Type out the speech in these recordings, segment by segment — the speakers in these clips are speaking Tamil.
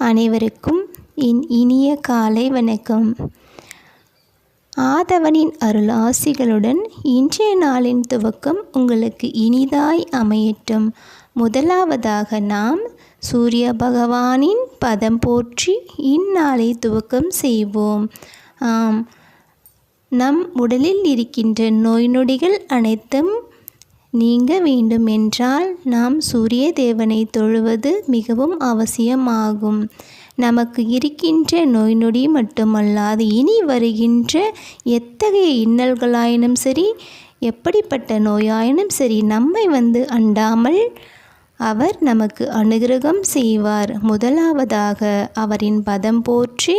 அனைவருக்கும் என் இனிய காலை வணக்கம். ஆதவனின் அருள் ஆசிகளுடன் இன்றைய நாளின் துவக்கம் உங்களுக்கு இனிதாய் அமையட்டும். முதலாவதாக நாம் சூரிய பகவானின் பதம் போற்றி இந்நாளை துவக்கம் செய்வோம். ஆம். நம் உடலில் இருக்கின்ற நோய் நொடிகள் அனைத்தும் நீங்க வேண்டுமென்றால் நாம் சூரிய தேவனை தொழுவது மிகவும் அவசியமாகும். நமக்கு இருக்கின்ற நோய் நொடி மட்டுமல்லாது இனி வருகின்ற எத்தகைய இன்னல்களாயினும் சரி எப்படிப்பட்ட நோயாயினும் சரி நம்மை வந்து அண்டாமல் அவர் நமக்கு அனுகிரகம் செய்வார். முதலாவதாக அவரின் பதம் போற்றி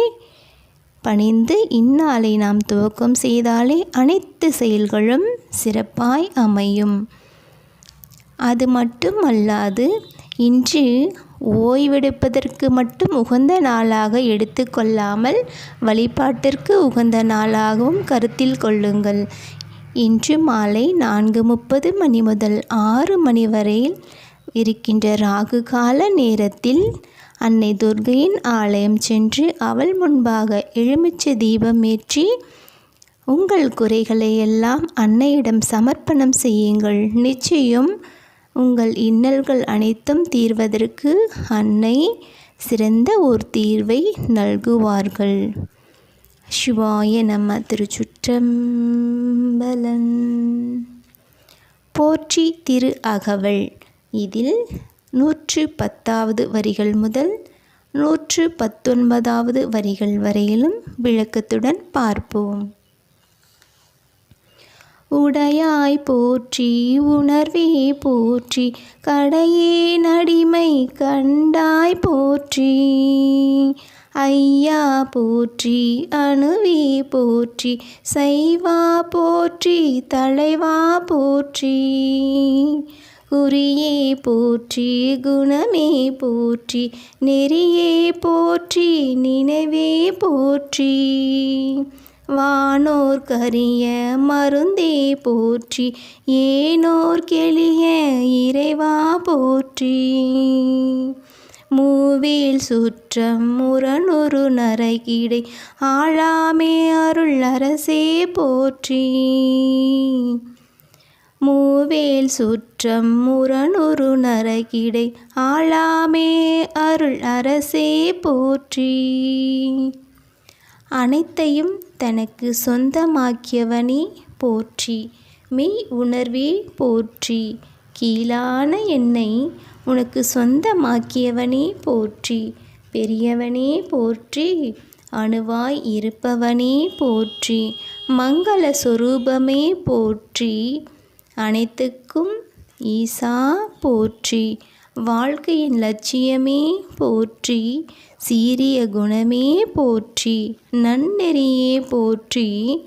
பணிந்து இந்நாளை நாம் துவக்கம் செய்தாலே அனைத்து செயல்களும் சிறப்பாய் அமையும். அது மட்டுமல்லாது இன்று ஓய்வெடுப்பதற்கு மட்டும் உகந்த நாளாக எடுத்துக்கொள்ளாமல் வழிபாட்டிற்கு உகந்த நாளாகவும் கருத்தில் கொள்ளுங்கள். இன்று மாலை நான்கு முப்பது மணி முதல் ஆறு மணி வரையில் இருக்கின்ற ராகு கால நேரத்தில் அன்னை துர்கையின் ஆலயம் சென்று அவள் முன்பாக எலுமிச்சை தீபம் ஏற்றி உங்கள் குறைகளை எல்லாம் அன்னையிடம் சமர்ப்பணம் செய்யுங்கள். நிச்சயம் உங்கள் இன்னல்கள் அனைத்தும் தீர்வதற்கு அன்னை சிறந்த ஒரு தீர்வை நல்குவார்கள். சிவாய நம்ம திருச்சுற்றம்பலன் போற்றி திரு அகவல். இதில் நூற்று பத்தாவது வரிகள் முதல் நூற்று பத்தொன்பதாவது வரிகள் வரையிலும் விளக்கத்துடன் பார்ப்போம். உடையாய் போற்றி உணர்வே போற்றி கடையே நடிமை கண்டாய் போற்றி. ஐயா போற்றி அணுவே போற்றி சைவா போற்றி தலைவா போற்றி. குறியே போற்றி குணமே போற்றி நெறியே போற்றி நினைவே போற்றி. வானோர் கரிய மருந்தே போற்றி ஏனோர் கெளிய இறைவா போற்றி. மூவேல் சுற்றம் முரணொரு நரைகிடை ஆழாமே அருள் அரசே போற்றி. மூவேல் சுற்றம் முரணொரு நரகிடை. ஆளாமே அருள் அரசே போற்றி. அனைத்தையும் தனக்கு சொந்தமாக்கியவனே போற்றி. மெய் உணர்வே போற்றி. கீழான என்னை உனக்கு சொந்தமாக்கியவனே போற்றி. பெரியவனே போற்றி. அணுவாய் இருப்பவனே போற்றி. மங்கள சொரூபமே போற்றி. அனைத்துக்கும் ஈசா போற்றி. வாழ்க்கையின் லட்சியமே போற்றி. சீரிய குணமே போற்றி. நன்னெறியே போற்றி.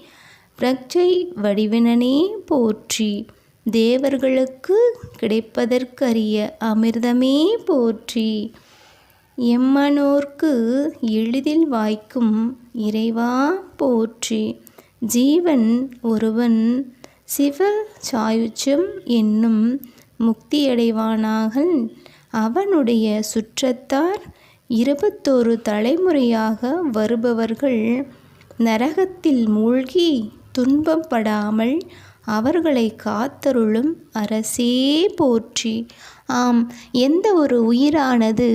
பிரக்ஜை வடிவினனே போற்றி. தேவர்களுக்கு கிடைப்பதற்கரிய அமிர்தமே போற்றி. எம்மனோர்க்கு எளிதில் வாய்க்கும் இறைவா போற்றி. ஜீவன் ஒருவன் சிவ சாயுச்சம் என்னும் முக்தியடைவானாகன் அவனுடைய சுற்றத்தார் இருபத்தோரு தலைமுறையாக வருபவர்கள் நரகத்தில் மூழ்கி துன்பப்படாமல் அவர்களை காத்தருளும் அரசே போற்றி. ஆம் எந்த ஒரு உயிரானது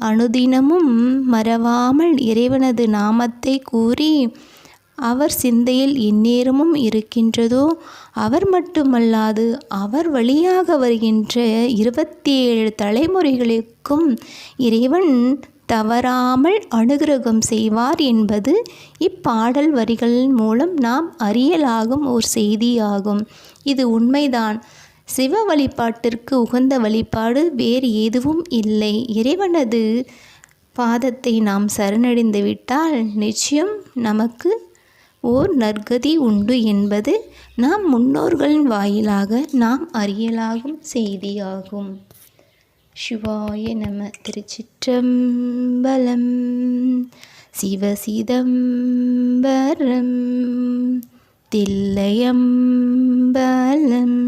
அனுதினமும் மறவாமல் இறைவனது நாமத்தை கூறி அவர் சிந்தையில் எந்நேரமும் இருக்கின்றதோ? அவர் மட்டுமல்லாது அவர் வழியாக வருகின்ற இருபத்தி ஏழு தலைமுறைகளுக்கும் இறைவன் தவறாமல் அனுகிரகம் செய்வார் என்பது இப்பாடல் வரிகளின் மூலம் நாம் அறியலாகும் ஓர் செய்தியாகும். இது உண்மைதான். சிவ வழிபாட்டிற்கு உகந்த வழிபாடு வேறு எதுவும் இல்லை. இறைவனது பாதத்தை நாம் சரணடைந்து விட்டால் நிச்சயம் நமக்கு ஓர் நற்கதி உண்டு என்பது நாம் முன்னோர்களின் வாயிலாக நாம் அறியலாகும் செய்தியாகும். சிவாய நம திருச்சிற்றம்பலம் சிவசிதம்பரம் தில்லையம்பலம்.